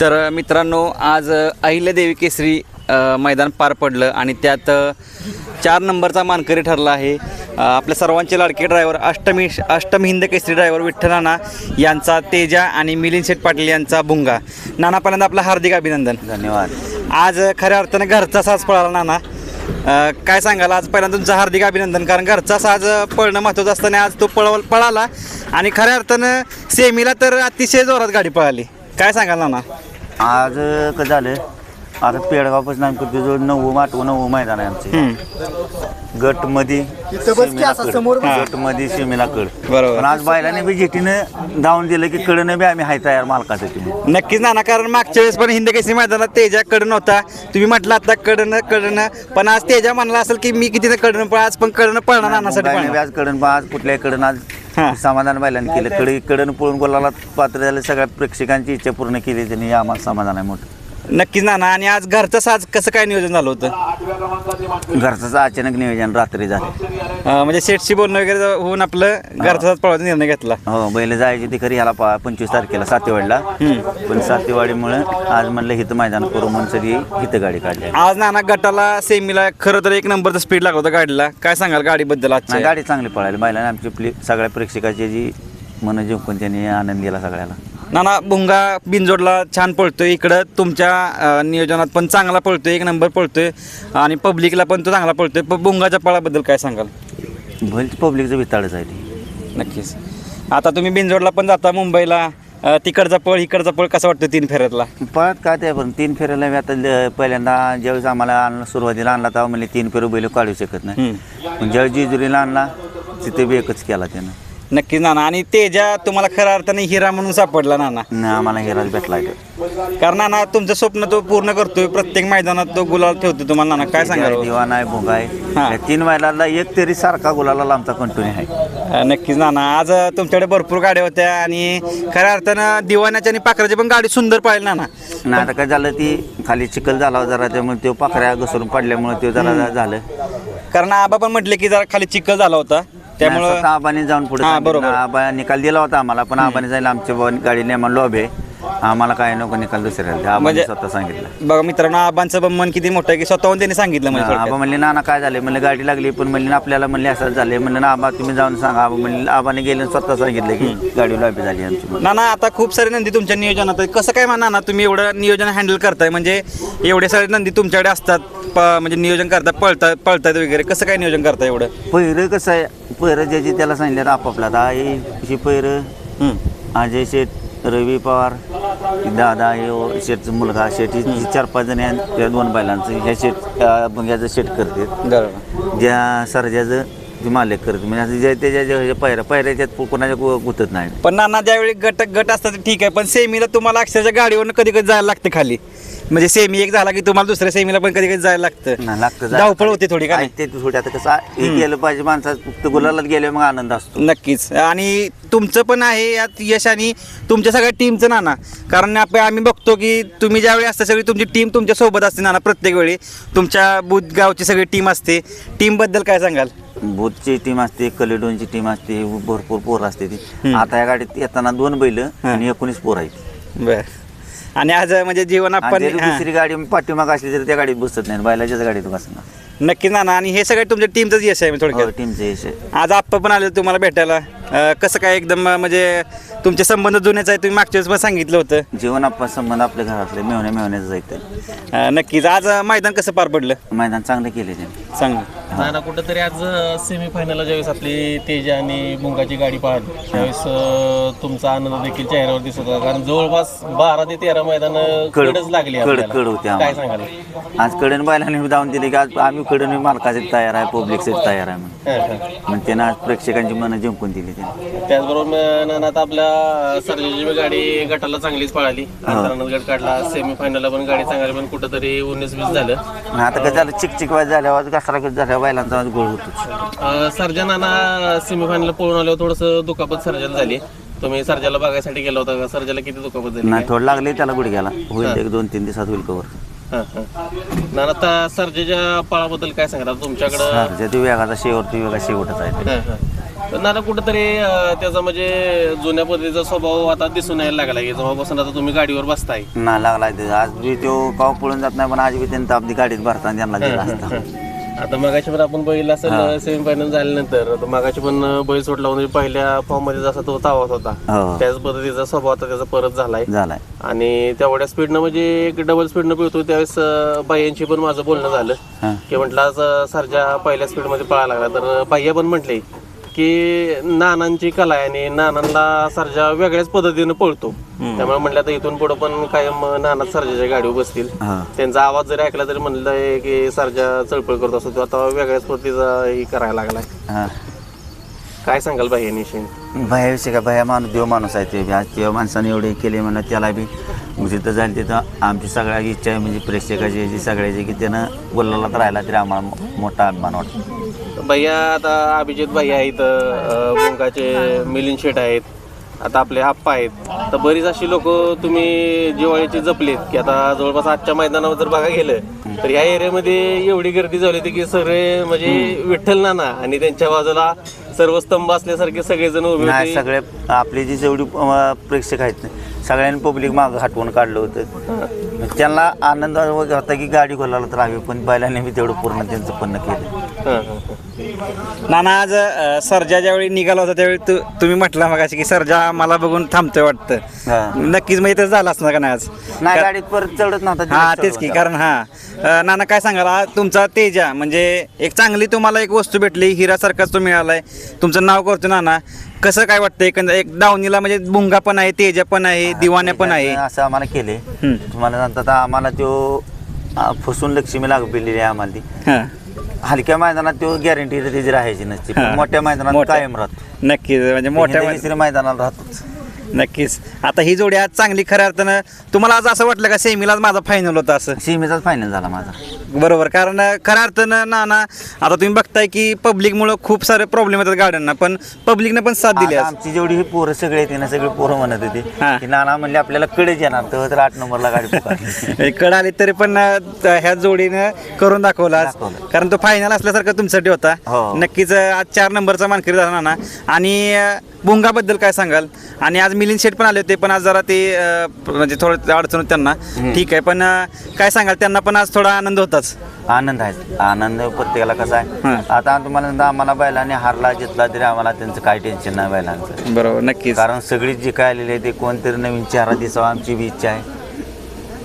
तर मित्रांनो आज अहिल्यादेवी केसरी मैदान पार पडलं आणि त्यात चार नंबरचा मानकरी ठरला आहे. आपल्या सर्वांचे लाडके ड्रायव्हर अष्टमी अष्टमी हिंद केसरी ड्रायव्हर विठ्ठल नाना यांचा तेजा आणि मिलिंद शेठ पाटील यांचा भुंगा नाना पहिल्यांदा आपलं हार्दिक अभिनंदन. धन्यवाद. आज खऱ्या अर्थानं घरचा साज पळाला नाना. अ, काय सांगाल आज पहिल्यांदा तुमचं हार्दिक अभिनंदन कारण घरचा साज पळणं महत्त्वाचं असताना आज तो पळव पळाला आणि खऱ्या अर्थानं सेमीला तर अतिशय जोरात गाडी पळाली. काय सांगाल नाना? आज कसं झालं आता पेडगावपासून आम्ही जवळ नऊ आठवं नऊ मैदान आहे आमचे. हम्म. गटमध्ये गटमध्ये सीमेला कड. बरोबर. पण आज बायलाने बी जेटीनं धावून दिलं की कडनं बी आम्ही हाय तयार मालकासाठी नक्कीच नाना कारण मागच्या वेळेस पण हिंद केसरी मैदानात तेजा कडन होता तुम्ही म्हटलं आता कडनं कडनं. पण आज तेजा म्हणला असेल की मी किती कडनं पण आज पण कडनं पळणार नानासाठी बी पळणार. आज कडन आज कुठल्याही कडन. हा. समाधान बायलाने केलं. कडे कडन पळून गोलाला पात्र झालं सगळ्या प्रेक्षकांची इच्छा पूर्ण केली त्यांनी. हे आम्हाला समाधान आहे मोठं. नक्कीच नाना आणि आज घरचं साज कसं काय नियोजन झालं होतं? घरचं अचानक नियोजन रात्री झालं. अं, म्हणजे सेटशी बोलणं वगैरे होऊन आपलं घरचा साज पळवायचा निर्णय घेतला. हो बैल जायची ती खरी ह्याला पा पंचवीस तारखेला सातेवाडीला. पण सातेवाडीमुळे आज म्हणलं हिथं मैदान करू म्हणून सगळी हिथं गाडी काढली. आज नाना गटाला सेमीला खरं तर एक नंबरचा स्पीड लागला होता गाडीला. काय सांगाल गाडीबद्दल नाही आजच्या गाडी चांगली पळाली. बैलाने आमची प्ले सगळ्या प्रेक्षकाची जी मन जिंकून त्यांनी आनंद दिला सगळ्याला. नाना भुंगा बिनजोडला छान पळतोय. इकडं तुमच्या नियोजनात पण चांगला पळतोय. एक नंबर पळतोय. आणि पब्लिकला पण तो चांगला पळतोय. पण भुंगाच्या पळाबद्दल काय सांगाल? बैल पब्लिकचं विताळच आहे ती. नक्कीच. आता तुम्ही बिनजोडला पण जाता मुंबईला. अं, तिकडचा पळ इकडचा पळ कसा वाटतो तीन फेऱ्यातला? पळत काय ते पण. तीन फेऱ्याला मी आता ल- पहिल्यांदा ज्यावेळेस आम्हाला आणलं सुरुवातीला आणला तेव्हा म्हणले तीन फेरू बैल काढू शकत नाही. पण ज्यावेळेस जेजुरीला आणला तिथे बी एकच केला त्यानं. नक्कीच नाना. आणि तेजा तुम्हाला खऱ्या अर्थाने हिरा म्हणून सापडला नाना. न आम्हाला हिराज भेटला इथं. कारण नाना तुमचं स्वप्न तो पूर्ण करतोय. प्रत्येक मैदानात तो गुलाल ठेवतो तुम्हाला नाना. काय सांगाल? दिवाण आहे भोगा आहे. हा. या तीन बैलाला एक तरी सारखा गुलाला आमचा कंटिन्यू आहे. अं, नक्कीच नाना. आज अं, तुमच्याकडे भरपूर गाड्या होत्या आणि खऱ्या अर्थानं दिवाण्याच्या आणि पाखराची पण गाडी सुंदर पाहिली नाना. नाही आता काय झालं ती खाली चिखल झाला जरा त्यामुळे तो पाखऱ्या घसरून पडल्यामुळे तो जरा झालं. कारण आबा पण म्हटले की जरा खाली चिखल झाला होता. त्यामुळं आबाने जाऊन पुढे हा, सांगितलं. बरोबर. आबा निकाल दिला होता आम्हाला पण आबाने जायला आमच्या बुवा गाडी नेमा लॉब आहे आम्हाला काय नको निकाल दुसऱ्या आबाने म्हणजे- स्वतः सांगितलं. बघा मित्रांनो आबांचं पण मन किती मोठं आहे की स्वतःहून त्यांनी सांगितलं म्हणजे आबा. म्हणले नाना काय झाले म्हणले गाडी लागली. पण म्हणले आपल्याला म्हणले असं झाले म्हणलं ना आबा तुम्ही जाऊन सांगा. आबा म्हणले आबाने गेले आणि स्वतः सांगितलं की गाडी लॉबी झाली आमची म्हणून. नाना आता खूप सारे नंदी तुमच्या नियोजनात आहेत. कसं काय म्हणा ना तुम्ही एवढं नियोजन हँडल करताय? म्हणजे एवढे सारे नंदी तुमच्याकडे असतात. प- म्हणजे नियोजन करतात पळतात पळतात वगैरे. कसं काय नियोजन करता एवढं? पहिरं कसं आहे? पहिरं ज्याची त्याला सांगितलं आपापला. आता ही ही पहिरं. हम्म. अजय शेठ रवी पवार दादा हे शेठचा मुलगा शेठ ही चार पाच जण आहेत त्या दोन बैलांचं. ह्या शेठ बंग्याचं शेठ करते. बरोबर. ज्या सरजाचं ते मालक करते. म्हणजे असं जे त्याच्या ज्या पायऱ्या पायऱ्याच्यात कोणाच्या गु- गुतत नाही. पण नाना ज्यावेळी गट गट असतात ते ठीक आहे. पण सेमीला तुम्हाला अक्षरशः गाडीवरनं कधी कधी जायला लागतं खाली. म्हणजे सेमी एक झाला की तुम्हाला दुसऱ्या सेमीला पण कधी कधी जायला लागतं. ना लागतं जा- धावपळ होते थोडी का नाही? ते थोडी आता कसं हे केलं पाहिजे माणसात फक्त गुलालात गेले मग आनंद असतो. नक्कीच. आणि तुमचं पण आहे यात यश आणि तुमच्या सगळ्या टीमचं नाना कारण आप- आम्ही बघतो की तुम्ही ज्यावेळी असता सगळी तुमची टीम तुमच्यासोबत असते नाना प्रत्येक वेळी. तुमच्या बुध गावची सगळी टीम असते. टीमबद्दल काय सांगाल? बोधची टीम असते कलेडोनची टीम असते भरपूर पोरं असते ती. आता या गाडीत येताना दोन बैल आणि एकोणीस पोर आहेत. बर. आणि आज म्हणजे जीवन आणि आपण जरी हां. दुसरी गाडी पाठीमाग असली तरी त्या गाडीत बसत नाही बैलाच्याच गाडीत बसणार नक्कीच नाना आणि हे सगळं तुमच्या टीमचंच यश आहे थोडक्यात. टीमचं यश आहे. आज आप्पा पण आले तुम्हाला भेटायला. अं, कसं काय एकदम म्हणजे तुमचे संबंध जुनेच आहे तुम्ही मागच्या वेळेस पण सांगितलं होतं. जीवन आपण संबंध आपल्या घरातले मेवण्या मेवण्याचं जायचं अं, नक्कीच. आज अं, मैदान कसं पार पडलं? मैदान चांगलं केले त्यांनी. सांग नाना कुठंतरी आज सेमी फायनलला ज्यावेळेस आपली तेजा आणि मुंगाची गाडी पाहिली त्यावेळेस अं, तुमचा आनंद देखील चेहऱ्यावर दिसत होता. कारण जवळपास बारा ते तेरा मैदान कड कडच लागली कड आपल्याला. कड होते काय. सांगाल? आज कडन बैलाने जाऊन दिले की आज आम्ही कडन मालकाचे तयार आहे पब्लिकचे तयार आहे म्हणून. हं, हं. मग त्यानं आज प्रेक्षकांची मनं जिंकून दिली त्यांनी. त्याचबरोबर नाना आता आपल्या सर्जेची गाडी गटाला चांगलीच पळाली. अंतरानं गट काढला सेमी फायनलला पण गाडी चांगली पण कुठंतरी उन्नीस वीस झालं. आणि आता कसं झालं चिक चिक वाज झाल्यावर घसरा घस झाल्या बैलांचा आज गोळ होतो अं, सर्जा नाना सेमी फायनल पळून आल्यावर थोडंसं दुखापत सर्जाला झाली. तुम्ही सर्जाला बघायसाठी गेला होता का? सर्जाला किती दुखापत झाली? नाही थोडं लागले त्याला गुडघ्याला. होईल एक दोन तीन दिवसात होईल कवर हं, हं. आता सर्जेच्या पळाबद्दल काय सांगता तुमच्याकडं त्या वेगाचा शेवट ती वेगा शेवटच आहे. हं, हं. पण नाना कुठंतरी त्याचा म्हणजे जुन्या पद्धतीचा स्वभाव आता दिसून यायला लागला की जेव्हापासून आता तुम्ही गाडीवर बसताय. ना लागला ते. आज बी तो काव पळून जात नाही पण आज बी त्यांनी आपली गाडीत भरताना त्यांना दिला असता. आता मगाशी पण आपण बैल असेल सेमीफायनल झाल्यानंतर आता मगाशी पण बैल सोडला म्हणजे पहिल्या फॉर्ममध्ये जसा तो तावत होता हो. त्याच पद्धतीचा स्वभाव आता त्याचा परत झालाय. झालाय. आणि तेवढ्या स्पीडनं म्हणजे एक डबल स्पीडनं पळतो त्यावेळेस बाह्यांशी पण माझं बोलणं झालं. की म्हटलं आज सरजा पहिल्या स्पीडमध्ये पळायला लागला. तर बाह्या पण म्हटले. की नानांची कला आहे आणि नानांना सरजा वेगळ्याच पद्धतीनं पळतो. त्यामुळे म्हटलं आता इथून पुढे पण कायम नाना सरजाच्या गाडीवर बसतील. हा. त्यांचा आवाज जरी ऐकला तरी म्हणलंय की सरजा चळपळ करत असतो तो आता वेगळ्याच पद्धतीचा ही करायला लागलाय. हा. काय सांगाल बाह्यानिशी भयाविषयी का भया माणूस देव माणूस आहे ते बी. आज तेव्हा माणसाने एवढे केले म्हणलं त्याला बी मग जिथं जाईल तिथं आमची सगळ्याची इच्छा आहे म्हणजे प्रेक्षकाची याची सगळ्याची की त्यानं बोलला राहिला तरी आम्हाला मो- मोठा अभिमान वाटतो. भैया आता अभिजित भैया आहेत मुंगाचे मिलिंद शेट आहेत आता आपले आप्पा आहेत. तर बरीच अशी लोक तुम्ही जिवाळ्याची जपलीत की आता जवळपास आजच्या मैदानावर जर बघा गेलं तर या एरियामध्ये एवढी गर्दी झाली होती की सगळे म्हणजे विठ्ठल नाना आणि त्यांच्या बाजूला सर्व स्तंभ असल्यासारखे सगळेजण उभे नाही होते. सगळे आपली जी जेवढी अं, प्रेक्षक आहेत सगळ्यांनी पब्लिक मागं हटवून काढलं होतं. त्यांना आनंद होता की गाडी खोलायला तर हवी पण बैलाने बी तेवढं पूर्ण त्यांचं पन्न केलं. नाना आज अ, सर्जा ज्यावेळी निघाला होता त्यावेळी तू तुम्ही म्हटला मग की सर्जा मला बघून थांबतोय वाटतं. नक्कीच मग इथं झालं असणार का नाही आज? नाही गाडीत परत चढत नव्हता हा तेच की कारण हा अ, नाना काय सांगाल? हा तुमचा तेजा म्हणजे एक चांगली तुम्हाला एक वस्तू भेटली हिरासारखाच तो मिळालाय. तुमचं नाव करतो नाना. कसं काय वाटतं एकंदर एक दावणीला म्हणजे भुंगा पण आहे तेजा पण आहे दिवाण्या पण आहे. असं आम्हाला केले हम्म. तुम्हाला सांगतात आम्हाला तो फसून लक्ष्मी लागलेली आहे आम्हाला ती. हा. हलक्या मैदानात तो गॅरंटी त्याची राहायची नसते. पण हा. मोठ्या मैदानात मोठ्या- कायम राहतो. नक्कीच म्हणजे मोठ्या मोठ्या मैदानाला राहतोच. नक्कीच. आता ही जोडी आज चांगली खऱ्या अर्थानं तुम्हाला आज असं वाटलं का सेमीलाच माझा फायनल होता असं? सीमेचाच फायनल झाला माझा. बरोबर. कारण खऱ्या अर्थानं नाना आता तुम्ही बघताय की पब्लिकमुळं खूप सारे प्रॉब्लेम येतात गाड्यांना पण पब्लिकने पण साथ दिली आता आमची जेवढी ही पोरं सगळे येते ना सगळे पोरं म्हणत होते हा. की नाना म्हणले आपल्याला कडेच येणार तेव्हा तर आठ नंबरला गाडी पुकारली कड आली तरी पण अं, ह्या जोडीनं करून दाखवला आज. दाखवलं. कारण तो फायनल असल्यासारखा तुमच्यासाठी होता. हो. नक्कीच अं, आज चार नंबरचा मानकरी झाला नाना. आणि अं, भुंगाबद्दल काय सांगाल? आणि आज मिलिंद शेठ पण आले होते पण आज जरा ते अं, म्हणजे थोडं अडचण होती त्यांना. ठीक आहे पण अं, काय सांगाल? त्यांना पण आज थोडा आनंद होताच आनंद आहे आनंद प्रत्येकाला कसा. आहे? आता तुम्हाला सांगतो, आम्हाला बैलाने हारला जितला तरी आम्हाला त्यांचं काही टेन्शन नाही बैलांचं. बरोबर नक्कीच. कारण सगळी जे काय आलेले आहे ते कोणतरी नवीन चेहरा दिसावा आमची बी इच्छा आहे.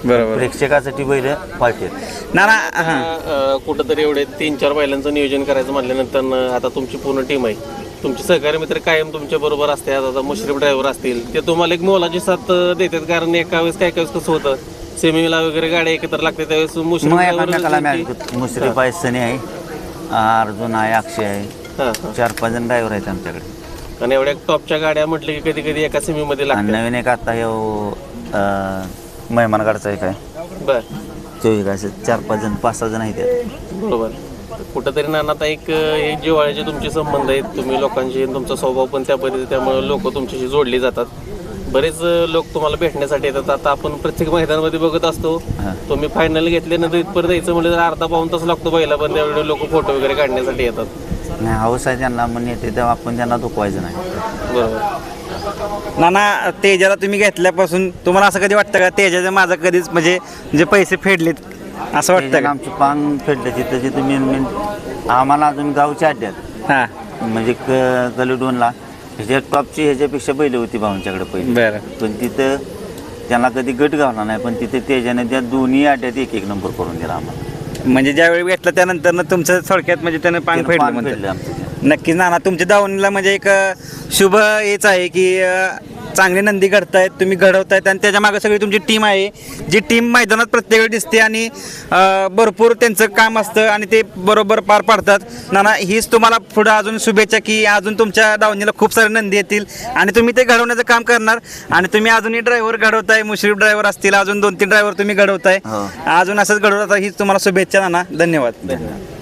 बरोबर. प्रेक्षकासाठी बैल पाहिजेत नाना हां. अं, कुठंतरी एवढे तीन चार बैलांचं नियोजन करायचं म्हटल्यानंतर न, आता तुमची पूर्ण टीम आहे. तुमचे सहकारी मित्र कायम तुमच्या बरोबर असतात. आता मुश्रीफ ड्रायव्हर असतील. ते तुम्हाला एक मोलाची साथ अं, देतात. कारण एका वेळेस काय काय वेळेस कसं होतं? सेमीला वगैरे गाड्या एकत्र लागते त्यावेळेस मग एकामेकाला जे- मॅच मुश्रीफ आहे. सनी आहे अर्जुन आहे अक्षय आहे. चार पाच जण ड्रायव्हर आहेत आमच्याकडे. आणि एवढ्या टॉपच्या गाड्या म्हटलं की कधी कधी एका सेमीमध्ये आणि लागतात. नवीन एक आता हे मेहमानगडचा एक आहे. बर. तो एक आहे. असं चार पाच जण पाच सहा जण आहेत त्यात. बरोबर. कुठंतरी नाना आता एक हे जिव्हाळ्याचे तुमचे संबंध आहेत. तुम्ही लोकांशी आणि तुमचा स्वभाव पण त्या पद्धती त्यामुळे लोक तुमच्याशी जोडली जातात. बरेच लोक तुम्हाला भेटण्यासाठी येतात. आता आपण प्रत्येक मैदानामध्ये बघत असतो हा. तुम्ही फायनल घेतल्यानंतर इथपर्यंत यायचं म्हणजे तर अर्धा पाऊन तास लागतो पहिला पण त्यावेळी लोक फोटो वगैरे काढण्यासाठी येतात. नाही हौस आहे त्यांना म्हणून येते तेव्हा आपण त्यांना दुखवायचं नाही. बरोबर. नाना तेजाला तुम्ही घेतल्यापासून तुम्हाला असं कधी वाटतं का? तेजाचं माझं कधीच म्हणजे जे पैसे फेडलेत असं वाटतं का? आमची पान फेडलं तिथं जिथं मेन मेन आम्हाला अजून गावच्या अड्ड्यात. हां. म्हणजे क कलिडोनला ह्याच्या टॉपची ह्याच्यापेक्षा बैल होती भाऊंच्याकडे पहिले. बरं. पण तिथं त्यांना कधी गट गावला नाही पण तिथे त्याच्याने त्या दोन्ही अड्ड्यात एक एक नंबर करून दिला आम्हाला. म्हणजे ज्यावेळी भेटलं त्यानंतर ना तुमचं थोडक्यात म्हणजे त्यानं त्यानं फेडलं म्हणतात आमचं नक्कीच नाना तुमच्या दावणीला म्हणजे एक अ, शुभ हेच आहे की अ, चांगले नंदी घडतायत तुम्ही घडवतायत आणि त्याच्यामागे सगळी तुमची टीम आहे. जी टीम मैदानात प्रत्येक वेळी दिसते आणि अ, भरपूर त्यांचं काम असतं आणि ते बरोबर पार पाडतात. नाना हीच तुम्हाला पुढं अजून शुभेच्छा की अजून तुमच्या दावणीला खूप सारे नंदी येतील आणि तुम्ही ते घडवण्याचं काम करणार. आणि तुम्ही अजूनही ड्रायव्हर घडवताय मुश्रीफ ड्रायव्हर असतील अजून दोन तीन ड्रायव्हर तुम्ही घडवताय. हो. अजून असंच घडवत हीच तुम्हाला शुभेच्छा नाना. धन्यवाद.